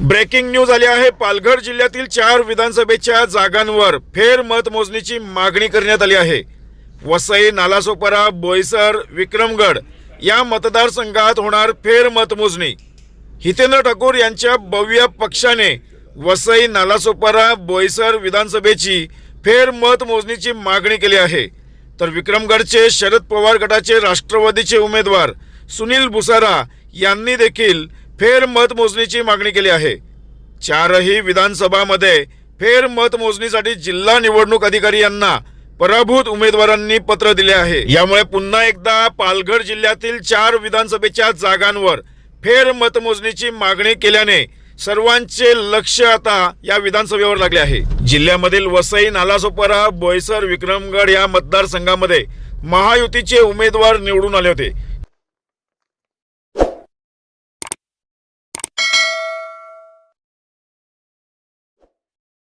Breaking news आली आहे. पालघर जिल्ह्यातील चार विधानसभेच्या जागांवर फेर मतमोजणीची मागणी करण्यात आली आहे. वसई नालासोपारा बोईसर विक्रमगड या मतदारसंघात होणार फेर मतमोजणी हितेंद्र ठाकूर यांच्या भव्य पक्षाने वसई नालासोपारा बोईसर विधानसभेची फेर मतमोजणीची मागणी केली आहे. तर विक्रमगडचे शरद पवार गटाचे राष्ट्रवादीचे उमेदवार सुनील बुसारा यांनी देखील फेर मतमोजणीची मागणी केली आहे. चारही विधानसभामध्ये फेर मतमोजणीसाठी जिल्हा निवडणूक अधिकारी यांना पराभूत उमेदवारांनी पत्र दिले आहे. यामुळे पुन्हा एकदा पालघर जिल्ह्यातील चार विधानसभेच्या जागांवर फेर मतमोजणीची मागणी केल्याने सर्वांचे लक्ष आता या विधानसभेवर लागले आहे. जिल्ह्यामधील वसई नालासोपारा बोईसर विक्रमगड या मतदारसंघामध्ये महायुतीचे उमेदवार निवडून आले होते.